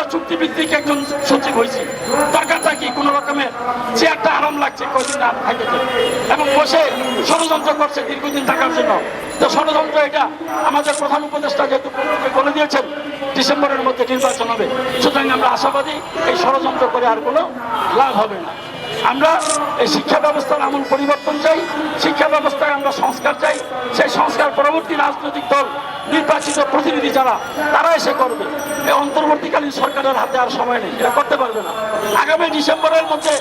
রাজনৈতিক একজন সচিব হয়েছি। টাকা থাকি কোনো রকমের চেয়ারটা আরাম লাগছে কদিন আর থাকেছে এবং বসে ষড়যন্ত্র করছে, দীর্ঘদিন থাকার জন্য। তো ষড়যন্ত্র এটা আমাদের প্রধান উপদেষ্টা যেহেতু বলে দিয়েছেন, ডিসেম্বরের মধ্যে নির্বাচন হবে। সুতরাং আমরা আশাবাদী এই ষড়যন্ত্র করে আর কোনো লাভ হবে না। আমরা এই শিক্ষা ব্যবস্থার আমূল পরিবর্তন চাই, শিক্ষা ব্যবস্থায় আমরা সংস্কার চাই, সেই সংস্কার পরবর্তী রাজনৈতিক দল, নির্বাচিত প্রতিনিধি যারা, তারা এসে করবে। এই অন্তর্বর্তীকালীন সরকারের হাতে আর সময় নেই এটা করতে পারবে না। আগামী ডিসেম্বরের মধ্যে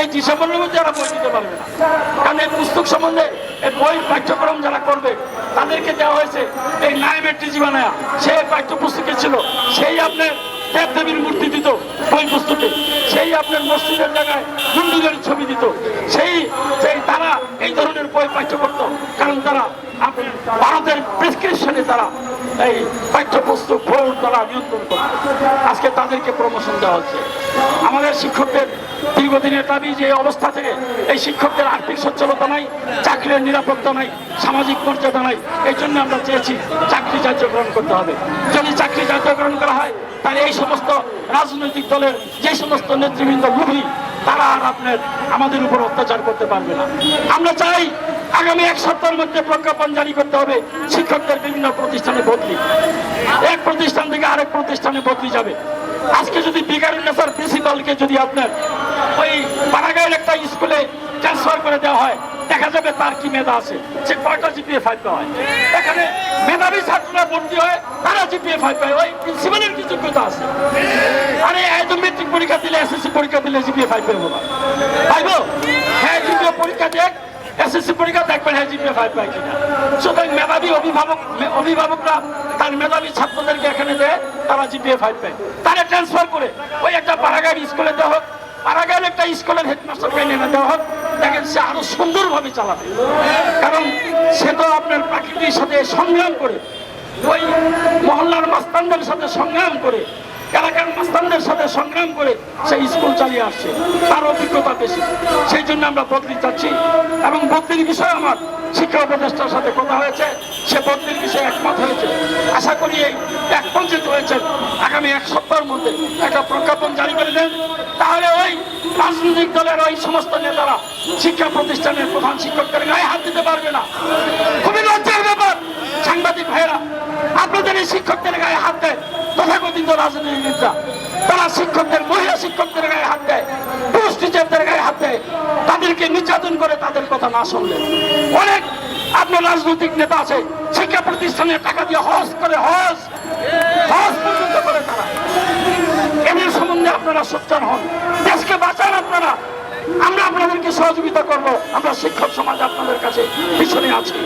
এই ডিসেম্বরের মধ্যে যারা বই দিতে পারবে না। কারণ এই পুস্তক সম্বন্ধে এই বই পাঠ্যক্রম যারা করবে, তাদেরকে দেওয়া হয়েছে, এই বানায়া। সে পাঠ্যপুস্তকে ছিল, সেই আপনার দেব দেবীর মূর্তি দিত, বই পুস্তকে। সেই আপনার মসজিদের জায়গায় মন্দিরের ছবি দিত। সেই সেই তারা এই ধরনের বই পাঠ্য করত, কারণ তারা ভারতের প্রেসক্রিপশনে তারা এই পাঠ্যপুস্তক বই তারা নিয়ন্ত্রণ করত। আজকে তাদেরকে প্রমোশন দেওয়া হচ্ছে। আমাদের শিক্ষকদের দীর্ঘদিনের দাবি যে অবস্থা থেকে এই শিক্ষকদের আর্থিক সচ্ছলতা নাই, চাকরির নিরাপত্তা নাই, সামাজিক মর্যাদা নাই, এই জন্য আমরা চেয়েছি চাকরি জাতীয়করণ করতে হবে। যদি চাকরি জাতীয়করণ করা হয় তাহলে এই সমস্ত রাজনৈতিক দলের যে সমস্ত নেতৃবৃন্দ লোভী তারা আর আপনার আমাদের উপর অত্যাচার করতে পারবে না। আমরা চাই আগামী এক সপ্তাহের মধ্যে প্রজ্ঞাপন জারি করতে হবে, শিক্ষকদের বিভিন্ন প্রতিষ্ঠানে বদলি। এক প্রতিষ্ঠান থেকে আরেক প্রতিষ্ঠানে বদলি যাবে। আজকে যদি বিকারুন্নেসার প্রিন্সিপালকে যদি আপনার ওই পাড়াগাঁয়ের একটা স্কুলে ট্রান্সফার করে দেওয়া হয়, দেখা যাবে তার কি মেধা আছে। সে কয়টা জিপিএ ফাইভ পায় এখানে মেধাবী ছাত্ররা ভর্তি হয় তারা জিপিএ ফাইভ পায় ওই প্রিন্সিপালের যোগ্যতা আছে। আরে একদম মেট্রিক পরীক্ষা দিলে এসএসসি পরীক্ষা দিলে জিপিএ ফাইভ পাইবো। না পাইবো? হ্যাঁ জিপিএ পরীক্ষা দেখ। এসএসসি পরীক্ষা দেখবেন হ্যাঁ জিপিএ ফাইভ পায় কিনা। সুতরাং মেধাবী অভিভাবক অভিভাবকরা তার মেধাবী ছাত্রদেরকে এখানে দেয় তারা জিপিএ ফাইভ পায়। তারা ট্রান্সফার করে, ওই একটা পাড়াগাড়ি স্কুলে দেওয়া হোক পাড়াগাড়ি একটা স্কুলের হেডমাস্টারকে এনে দেওয়া হোক, দেখেন সে আরও সুন্দরভাবে চালাবে। কারণ সে তো আপনার প্রাকৃতির সাথে সংগ্রাম করে। ওই মহল্লার মাস্তানদের সাথে সংগ্রাম করে, এলাকার মাস্তানদের সাথে সংগ্রাম করে সেই স্কুল চালিয়ে আসছে। তার অভিজ্ঞতা বেশি। সেই জন্য আমরা বদলি চাচ্ছি। এবং বদলির বিষয়ে আমার শিক্ষা উপদেষ্টার সাথে কথা হয়েছে। সে বদলির বিষয়ে একমত হয়েছে। আশা করি এই একপঞ্চিত হয়েছে। আগামী এক সপ্তাহের মধ্যে একটা প্রজ্ঞাপন জারি করে দেন। তাহলে ওই রাজনৈতিক দলের ওই সমস্ত নেতারা শিক্ষা প্রতিষ্ঠানের প্রধান শিক্ষকদের গায়ে হাত দিতে পারবে না। খুবই লজ্জার ব্যাপার। সাংবাদিক ভাইয়েরা আপনাদের এই শিক্ষকদের গায়ে হাত দেয়। তথাকথিত রাজনীতিবিদরা তারা শিক্ষকদের, মহিলা শিক্ষকদের গায়ে হাত দেয়। পুরুষ টিচারদের গায়ে হাত দেয়। তাদেরকে নির্যাতন করে তাদের কথা না শুনলে। অনেক আপনার রাজনৈতিক নেতা আছে, শিক্ষা প্রতিষ্ঠানে টাকা দিয়ে হজ করে, হজ হজ পর্যন্ত করে তারা। এদের সম্বন্ধে আপনারা সোচ্চার হন। দেশকে বাঁচান আপনারা। আমরা আপনাদেরকে সহযোগিতা করব। আমরা শিক্ষক সমাজ আপনাদের কাছে পিছনে আছি।